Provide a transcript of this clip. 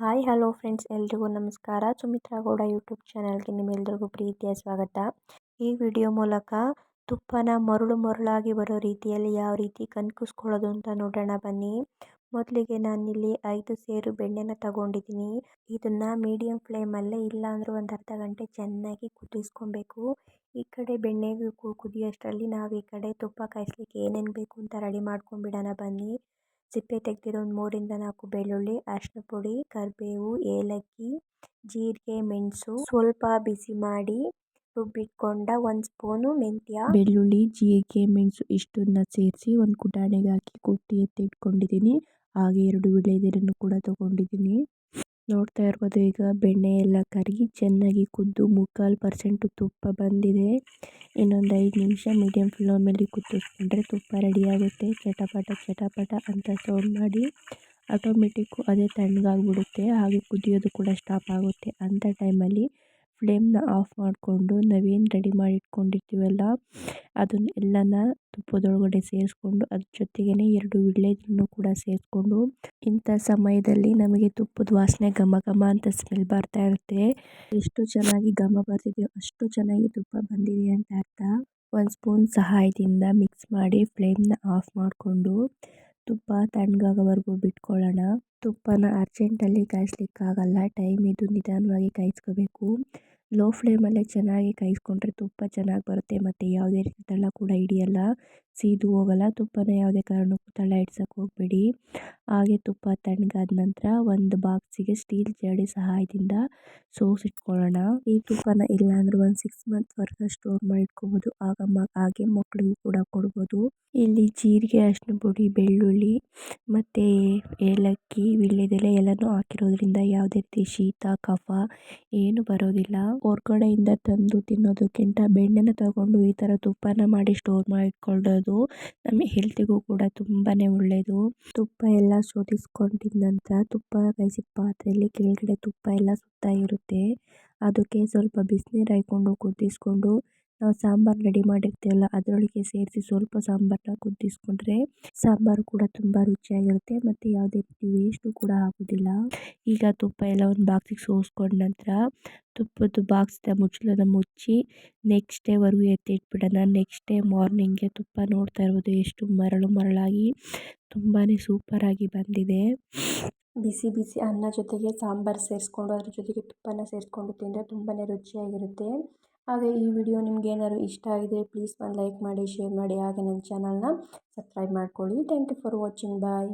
Hi, hello friends, ಎಲ್ರಿಗೂ ನಮಸ್ಕಾರ. Sumitra Gowda YouTube ಚಾನಲ್ಗೆ ನಿಮ್ಮೆಲ್ಲರಿಗೂ ಪ್ರೀತಿಯ ಸ್ವಾಗತ. ಈ ವಿಡಿಯೋ ಮೂಲಕ ತುಪ್ಪನ ಮರಳು ಮರಳಾಗಿ ಬರೋ ರೀತಿಯಲ್ಲಿ ಯಾವ ರೀತಿ ಕನ್ಕುಸ್ಕೊಳ್ಳೋದು ಅಂತ ನೋಡೋಣ ಬನ್ನಿ. ಮೊದಲಿಗೆ ನಾನಿಲ್ಲಿ ಐದು ಸೇರು ಬೆಣ್ಣೆನ ತಗೊಂಡಿದ್ದೀನಿ. ಇದನ್ನು ಮೀಡಿಯಂ ಫ್ಲೇಮಲ್ಲೇ ಇಲ್ಲಾಂದರೂ ಒಂದು ಅರ್ಧ ಗಂಟೆ ಚೆನ್ನಾಗಿ ಕುದಿಸ್ಕೊಬೇಕು. ಈ ಕಡೆ ಬೆಣ್ಣೆಗೂ ಕುದಿಯೋಷ್ಟರಲ್ಲಿ ನಾವು ಈ ಕಡೆ ತುಪ್ಪ ಕಾಯಿಸ್ಲಿಕ್ಕೆ ಏನೇನು ಬೇಕು ಅಂತ ರೆಡಿ ಮಾಡ್ಕೊಂಡ್ಬಿಡೋಣ ಬನ್ನಿ. ಸಿಪ್ಪೆ ತೆಗೆದಿರೋ ಒಂದು ನಾಲ್ಕು ಬೆಳ್ಳುಳ್ಳಿ ಅರಿಶಿನ ಪುಡಿ, ಕರಿಬೇವು, ಏಲಕ್ಕಿ, ಜೀರಿಗೆ, ಮೆಣಸು ಸ್ವಲ್ಪ ಬಿಸಿ ಮಾಡಿ ರುಬ್ಬಿಟ್ಕೊಂಡ ಒಂದು ಸ್ಪೂನು ಮೆಂತ್ಯ. ಬೆಳ್ಳುಳ್ಳಿ, ಜೀರಿಗೆ, ಮೆಣಸು ಇಷ್ಟನ್ನ ಸೇರಿಸಿ ಒಂದು ಕುಟಾಣಿಗೆ ಹಾಕಿ ಕುಟ್ಟಿ ಎತ್ತಿಟ್ಕೊಂಡಿದ್ದೀನಿ ಹಾಗೆ ಎರಡು ವಿಳೆದೆಲೆನೂ ಕೂಡ ತಗೊಂಡಿದ್ದೀನಿ. ನೋಡ್ತಾ ಇರ್ಬೋದು, ಈಗ ಬೆಣ್ಣೆ ಎಲ್ಲ ಕರಗಿ ಚೆನ್ನಾಗಿ ಕುದ್ದು ಮುಕ್ಕಾಲು ಪರ್ಸೆಂಟು ತುಪ್ಪ ಬಂದಿದೆ. ಇನ್ನೊಂದು ಐದು ನಿಮಿಷ ಮೀಡಿಯಂ ಫ್ಲೇಮಲ್ಲಿ ಕುದಿಸ್ಕೊಂಡ್ರೆ ತುಪ್ಪ ರೆಡಿ ಆಗುತ್ತೆ. ಚಟಪಟ ಚಟಪಟ ಅಂತ ಸೌಂಡ್ ಮಾಡಿ ಆಟೋಮೆಟಿಕ್ಕು ಅದೇ ತಣ್ಣಗಾಗ್ಬಿಡುತ್ತೆ. ಹಾಗೆ ಕುದಿಯೋದು ಕೂಡ ಸ್ಟಾಪ್ ಆಗುತ್ತೆ. ಅಂಥ ಟೈಮಲ್ಲಿ ಫ್ಲೇಮ್ನ ಆಫ್ ಮಾಡಿಕೊಂಡು ನಾವೇನು ರೆಡಿ ಮಾಡಿ ಇಟ್ಕೊಂಡಿರ್ತೀವಲ್ಲ ಅದನ್ನ ಎಲ್ಲನ ತುಪ್ಪದೊಳಗಡೆ ಸೇರಿಸ್ಕೊಂಡು ಅದ್ರ ಜೊತೆಗೇ ಎರಡು ವಿಳ್ಳೆದನ್ನು ಕೂಡ ಸೇರಿಸ್ಕೊಂಡು, ಇಂಥ ಸಮಯದಲ್ಲಿ ನಮಗೆ ತುಪ್ಪದ ವಾಸನೆ ಘಮ ಘಮ ಅಂತ ಸ್ಮೆಲ್ ಬರ್ತಾ ಇರುತ್ತೆ. ಎಷ್ಟು ಚೆನ್ನಾಗಿ ಘಮ ಬರ್ತಿದೆಯೋ ಅಷ್ಟು ಚೆನ್ನಾಗಿ ತುಪ್ಪ ಬಂದಿದೆ ಅಂತ ಅರ್ಥ. ಒಂದು ಸ್ಪೂನ್ ಸಹಾಯದಿಂದ ಮಿಕ್ಸ್ ಮಾಡಿ ಫ್ಲೇಮ್ನ ಆಫ್ ಮಾಡಿಕೊಂಡು ತುಪ್ಪ ತಣ್ಣಗಾಗೋವರೆಗೂ ಬಿಟ್ಕೊಳ್ಳೋಣ. ತುಪ್ಪನ ಅರ್ಜೆಂಟಲ್ಲಿ ಕಾಯಿಸ್ಲಿಕ್ಕಾಗಲ್ಲ, ಟೈಮ್ ಇದು ನಿಧಾನವಾಗಿ ಕಾಯಿಸ್ಕೋಬೇಕು. ಲೋ ಫ್ಲೇಮಲ್ಲೇ ಚೆನ್ನಾಗಿ ಕಾಯಿಸ್ಕೊಂಡ್ರೆ ತುಪ್ಪ ಚೆನ್ನಾಗಿ ಬರುತ್ತೆ ಮತ್ತು ಯಾವುದೇ ರೀತಿ ತಳ ಕೂಡ ಹಿಡಿಯಲ್ಲ, ಸೀದು ಹೋಗಲ್ಲ, ತುಪ್ಪನ ಯಾವುದೇ ಕಾರಣಕ್ಕೂ ತಳ ಹಿಡ್ಸೋಕ್ಕೆ ಹೋಗಬೇಡಿ. ಹಾಗೆ ತುಪ್ಪ ತಣ್ಣಗಾದ ನಂತರ ಒಂದು ಬಾಕ್ಸಿಗೆ ಸ್ಟೀಲ್ ಜಡಿ ಸಹಾಯದಿಂದ ಸೋಸಿಟ್ಕೊಳ್ಳೋಣ ಈ ತುಪ್ಪನ ಇಲ್ಲಾಂದ್ರೆ ಒಂದು ಸಿಕ್ಸ್ ಮಂತ್ವರೆಗೂ ಸ್ಟೋರ್ ಮಾಡಿ ಇಟ್ಕೋಬೋದು ಆಗ ಹಾಗೆ ಮಕ್ಕಳಿಗೂ ಕೂಡ ಕೊಡ್ಬೋದು. ಇಲ್ಲಿ ಜೀರಿಗೆ ಅರಿಶಿನ ಪುಡಿ ಬೆಳ್ಳುಳ್ಳಿ ಮತ್ತು ಏಲಕ್ಕಿ ವೀಳ್ಯದೆಲೆ ಎಲ್ಲನೂ ಹಾಕಿರೋದ್ರಿಂದ ಯಾವುದೇ ರೀತಿ ಶೀತ, ಕಫ ಏನು ಬರೋದಿಲ್ಲ. ಹೊರ್ಗಡೆಯಿಂದ ತಂದು ತಿನ್ನೋದಕ್ಕಿಂತ ಬೆಣ್ಣೆನ ತಗೊಂಡು ಈ ಥರ ತುಪ್ಪನ ಮಾಡಿ ಸ್ಟೋರ್ ಮಾಡಿ ಇಟ್ಕೊಳ್ಳೋದು ನಮ್ಮ ಹೆಲ್ತಿಗೂ ಕೂಡ ತುಂಬಾ ಒಳ್ಳೆಯದು ತುಪ್ಪ ಎಲ್ಲ ಶೋಧಿಸ್ಕೊಂಡಿದ ನಂತರ ತುಪ್ಪ ಕಾಯಿಸಿದ ಪಾತ್ರೆಯಲ್ಲಿ ಕೆಳಗಡೆ ತುಪ್ಪ ಎಲ್ಲ ಸುತ್ತಾ ಇರುತ್ತೆ. ಅದಕ್ಕೆ ಸ್ವಲ್ಪ ಬಿಸಿನೀರು ಹಾಕ್ಕೊಂಡು ಕುದಿಸ್ಕೊಂಡು ನಾವು ಸಾಂಬಾರು ರೆಡಿ ಮಾಡಿರ್ತೀವಲ್ಲ, ಅದರೊಳಗೆ ಸೇರಿಸಿ ಸ್ವಲ್ಪ ಸಾಂಬಾರನ್ನ ಕುದಿಸ್ಕೊಂಡ್ರೆ ಸಾಂಬಾರು ಕೂಡ ತುಂಬ ರುಚಿಯಾಗಿರುತ್ತೆ. ಮತ್ತು ಯಾವುದೇ ರೀತಿ ವೇಸ್ಟು ಕೂಡ ಆಗೋದಿಲ್ಲ. ಈಗ ತುಪ್ಪ ಎಲ್ಲ ಒಂದು ಬಾಕ್ಸಿಗೆ ಸೋಸ್ಕೊಂಡ ನಂತರ ತುಪ್ಪದ ಬಾಕ್ಸ್ದ ಮುಚ್ಚಳನ ಮುಚ್ಚಿ ನೆಕ್ಸ್ಟ್ ಡೇವರೆಗೂ ಎತ್ತಿಟ್ಬಿಡೋಣ. ನೆಕ್ಸ್ಟ್ ಡೇ ಮಾರ್ನಿಂಗ್ಗೆ ತುಪ್ಪ ನೋಡ್ತಾ ಇರ್ಬೋದು. ಎಷ್ಟು ಮರಳು ಮರಳಾಗಿ ತುಂಬಾ ಸೂಪರಾಗಿ ಬಂದಿದೆ. ಬಿಸಿ ಬಿಸಿ ಅನ್ನ ಜೊತೆಗೆ ಸಾಂಬಾರು ಸೇರಿಸ್ಕೊಂಡು ಅದ್ರ ಜೊತೆಗೆ ತುಪ್ಪನ ಸೇರಿಸ್ಕೊಂಡು ತಿಂದರೆ ತುಂಬಾ ರುಚಿಯಾಗಿರುತ್ತೆ. ಹಾಗೆ ಈ ವಿಡಿಯೋ ನಿಮ್ಗೆ ಏನಾದ್ರು ಇಷ್ಟ ಆಗಿದೆ ಪ್ಲೀಸ್ ಒಂದು ಲೈಕ್ ಮಾಡಿ ಶೇರ್ ಮಾಡಿ, ಹಾಗೆ ನನ್ನ ಚಾನಲ್ನ ಸಬ್ಸ್ಕ್ರೈಬ್ ಮಾಡ್ಕೊಳ್ಳಿ. Thank you for watching bye